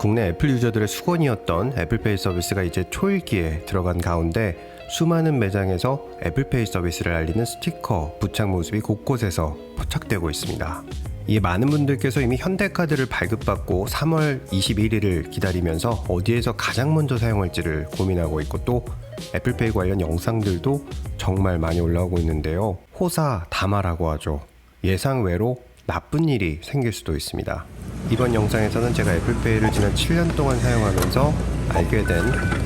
국내 애플 유저들의 수건이었던 애플페이 서비스가 이제 초읽기에 들어간 가운데 수많은 매장에서 애플페이 서비스를 알리는 스티커 부착 모습이 곳곳에서 포착되고 있습니다. 이에 많은 분들께서 이미 현대카드를 발급받고 3월 21일을 기다리면서 어디에서 가장 먼저 사용할지를 고민하고 있고 또 애플페이 관련 영상들도 정말 많이 올라오고 있는데요. 호사 다마라고 하죠. 예상 외로 나쁜 일이 생길 수도 있습니다. 이번 영상에서는 제가 애플페이를 지난 7년 동안 사용하면서 알게 된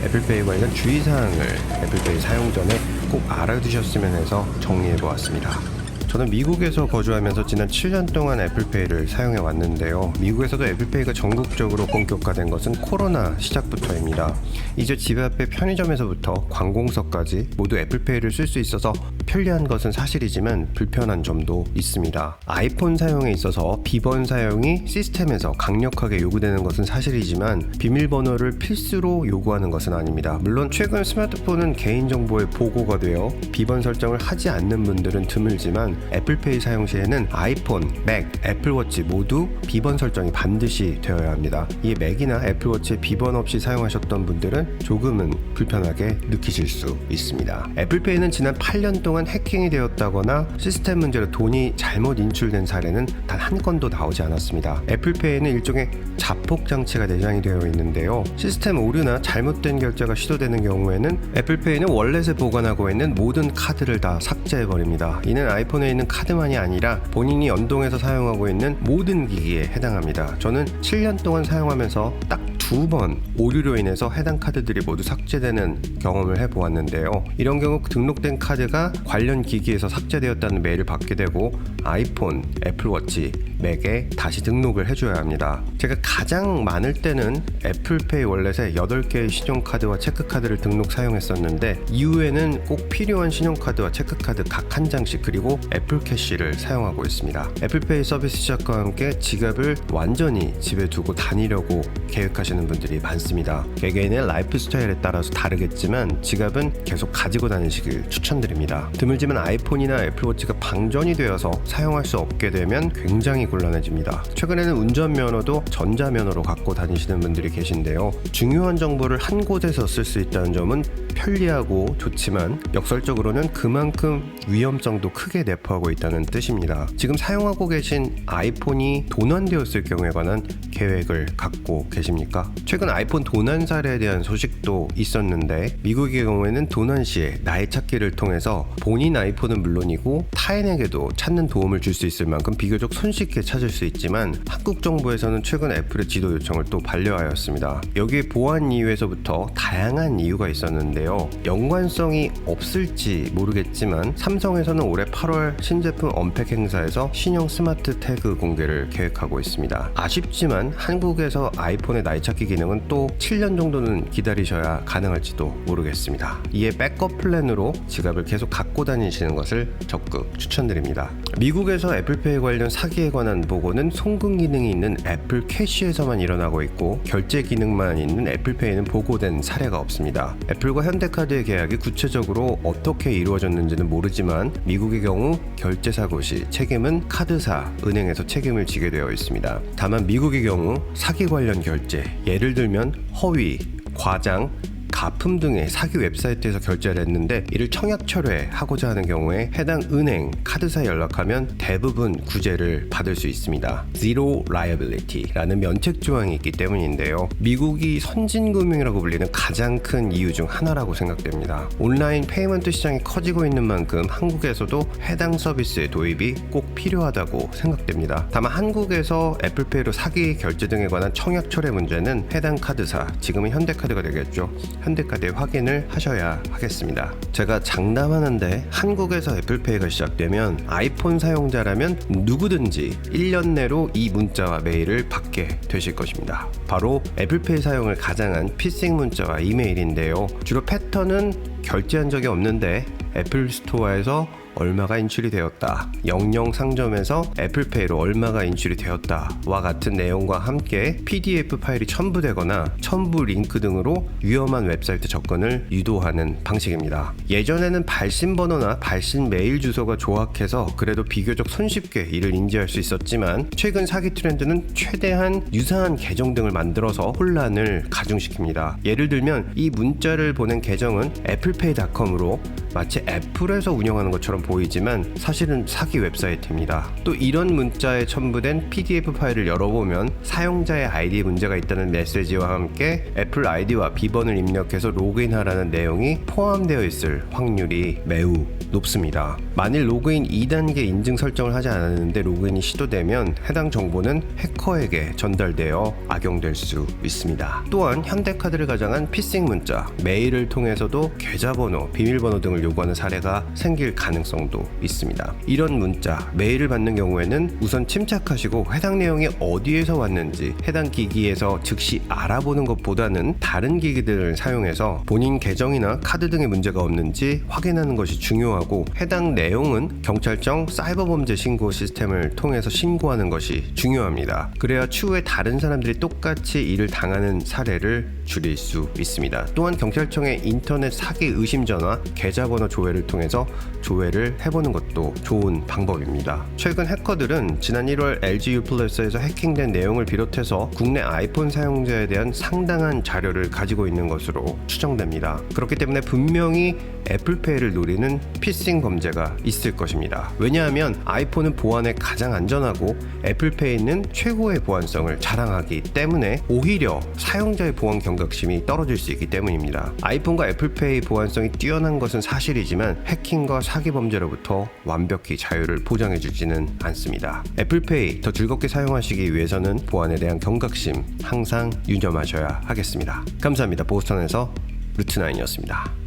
애플페이 관련 주의사항을 애플페이 사용 전에 꼭 알아두셨으면 해서 정리해 보았습니다. 저는 미국에서 거주하면서 지난 7년 동안 애플페이를 사용해 왔는데요. 미국에서도 애플페이가 전국적으로 본격화된 것은 코로나 시작부터입니다. 이제 집 앞의 편의점에서부터 관공서까지 모두 애플페이를 쓸 수 있어서 편리한 것은 사실이지만 불편한 점도 있습니다. 아이폰 사용에 있어서 비번 사용이 시스템에서 강력하게 요구되는 것은 사실이지만 비밀번호를 필수로 요구하는 것은 아닙니다. 물론 최근 스마트폰은 개인정보의 보고가 되어 비번 설정을 하지 않는 분들은 드물지만 애플페이 사용 시에는 아이폰, 맥, 애플워치 모두 비번 설정이 반드시 되어야 합니다. 이에 맥이나 애플워치에 비번 없이 사용하셨던 분들은 조금은 불편하게 느끼실 수 있습니다. 애플페이는 지난 8년 동안 해킹이 되었다거나 시스템 문제로 돈이 잘못 인출된 사례는 단 한 건도 나오지 않았습니다. 애플페이는 일종의 자폭 장치가 내장이 되어 있는데요. 시스템 오류나 잘못된 결제가 시도되는 경우에는 애플페이는 월렛에 보관하고 있는 모든 카드를 다 삭제해 버립니다. 이는 아이폰에 있는 카드만이 아니라 본인이 연동해서 사용하고 있는 모든 기기에 해당합니다. 저는 7년 동안 사용하면서 딱 두번 오류로 인해서 해당 카드들이 모두 삭제되는 경험을 해보았는데요. 이런 경우 등록된 카드가 관련 기기에서 삭제되었다는 메일을 받게 되고 아이폰, 애플워치, 맥에 다시 등록을 해줘야 합니다. 제가 가장 많을 때는 애플페이 월렛에 8개의 신용카드와 체크카드를 등록 사용했었는데 이후에는 꼭 필요한 신용카드와 체크카드 각 한 장씩 그리고 애플 캐시를 사용하고 있습니다. 애플페이 서비스 시작과 함께 지갑을 완전히 집에 두고 다니려고 계획하시는 분들이 많습니다. 개개인의 라이프 스타일에 따라서 다르겠지만 지갑은 계속 가지고 다니시길 추천드립니다. 드물지만 아이폰이나 애플워치가 방전이 되어서 사용할 수 없게 되면 굉장히 곤란해집니다. 최근에는 운전면허도 전자면허로 갖고 다니시는 분들이 계신데요. 중요한 정보를 한 곳에서 쓸 수 있다는 점은 편리하고 좋지만 역설적으로는 그만큼 위험성도 크게 내포 하고 있다는 뜻입니다. 지금 사용하고 계신 아이폰이 도난되었을 경우에 관한 계획을 갖고 계십니까? 최근 아이폰 도난 사례에 대한 소식도 있었는데 미국의 경우에는 도난 시에 나의 찾기를 통해서 본인 아이폰은 물론이고 타인에게도 찾는 도움을 줄 수 있을 만큼 비교적 손쉽게 찾을 수 있지만 한국 정부에서는 최근 애플의 지도 요청을 또 반려하였습니다. 여기에 보안 이유에서부터 다양한 이유가 있었는데요. 연관성이 없을지 모르겠지만 삼성에서는 올해 8월 신제품 언팩 행사에서 신형 스마트 태그 공개를 계획하고 있습니다. 아쉽지만 한국에서 아이폰의 나이 찾기 기능은 또 7년 정도는 기다리셔야 가능할지도 모르겠습니다. 이에 백업 플랜으로 지갑을 계속 갖고 다니시는 것을 적극 추천드립니다. 미국에서 애플페이 관련 사기에 관한 보고는 송금 기능이 있는 애플 캐시에서만 일어나고 있고 결제 기능만 있는 애플페이는 보고된 사례가 없습니다. 애플과 현대카드의 계약이 구체적으로 어떻게 이루어졌는지는 모르지만 미국의 경우 결제 사고 시 책임은 카드사, 은행에서 책임을 지게 되어 있습니다. 다만 미국의 경우 사기 관련 결제, 예를 들면 허위, 과장, 가품 등의 사기 웹사이트에서 결제를 했는데 이를 청약 철회하고자 하는 경우에 해당 은행, 카드사에 연락하면 대부분 구제를 받을 수 있습니다. Zero Liability라는 면책 조항이 있기 때문인데요. 미국이 선진금융이라고 불리는 가장 큰 이유 중 하나라고 생각됩니다. 온라인 페이먼트 시장이 커지고 있는 만큼 한국에서도 해당 서비스의 도입이 꼭 필요하다고 생각됩니다. 다만 한국에서 애플페이로 사기 결제 등에 관한 청약 철회 문제는 해당 카드사, 지금은 현대카드가 되겠죠. 현대카드에 확인을 하셔야 하겠습니다. 제가 장담하는데 한국에서 애플페이가 시작되면 아이폰 사용자라면 누구든지 1년 내로 이 문자와 메일을 받게 되실 것입니다. 바로 애플페이 사용을 가장한 피싱 문자와 이메일인데요. 주로 패턴은 결제한 적이 없는데 애플 스토어에서 얼마가 인출이 되었다. 영영 상점에서 애플페이로 얼마가 인출이 되었다와 같은 내용과 함께 PDF 파일이 첨부되거나 첨부 링크 등으로 위험한 웹사이트 접근을 유도하는 방식입니다. 예전에는 발신 번호나 발신 메일 주소가 조악해서 그래도 비교적 손쉽게 이를 인지할 수 있었지만 최근 사기 트렌드는 최대한 유사한 계정 등을 만들어서 혼란을 가중시킵니다. 예를 들면 이 문자를 보낸 계정은 애플페이닷컴으로 마치 애플에서 운영하는 것처럼 보이지만 사실은 사기 웹사이트입니다. 또 이런 문자에 첨부된 PDF 파일을 열어보면 사용자의 아이디에 문제가 있다는 메시지와 함께 애플 아이디와 비번을 입력해서 로그인하라는 내용이 포함되어 있을 확률이 매우 높습니다. 만일 로그인 2단계 인증 설정을 하지 않았는데 로그인이 시도되면 해당 정보는 해커에게 전달되어 악용될 수 있습니다. 또한 현대카드를 가장한 피싱 문자, 메일을 통해서도 계좌번호, 비밀번호 등을 요구하는 사례가 생길 가능성 도 있습니다. 이런 문자, 메일을 받는 경우에는 우선 침착하시고 해당 내용이 어디에서 왔는지 해당 기기에서 즉시 알아보는 것보다는 다른 기기들을 사용해서 본인 계정이나 카드 등의 문제가 없는지 확인하는 것이 중요하고 해당 내용은 경찰청 사이버 범죄 신고 시스템을 통해서 신고하는 것이 중요합니다. 그래야 추후에 다른 사람들이 똑같이 이를 당하는 사례를 줄일 수 있습니다. 또한 경찰청의 인터넷 사기 의심 전화, 계좌번호 조회를 통해서 조회를 해보는 것도 좋은 방법입니다. 최근 해커들은 지난 1월 LG U 플러스에서 해킹된 내용을 비롯해서 국내 아이폰 사용자에 대한 상당한 자료를 가지고 있는 것으로 추정됩니다. 그렇기 때문에 분명히 애플페이를 노리는 피싱 범죄가 있을 것입니다. 왜냐하면 아이폰은 보안에 가장 안전하고 애플페이는 최고의 보안성을 자랑하기 때문에 오히려 사용자의 보안 경각심이 떨어질 수 있기 때문입니다. 아이폰과 애플페이 보안성이 뛰어난 것은 사실이지만 해킹과 사기 범죄 로부터 완벽히 자유를 보장해주지는 않습니다. 애플페이 더 즐겁게 사용하시기 위해서는 보안에 대한 경각심 항상 유념하셔야 하겠습니다. 감사합니다. 보스턴에서 루트나인이었습니다.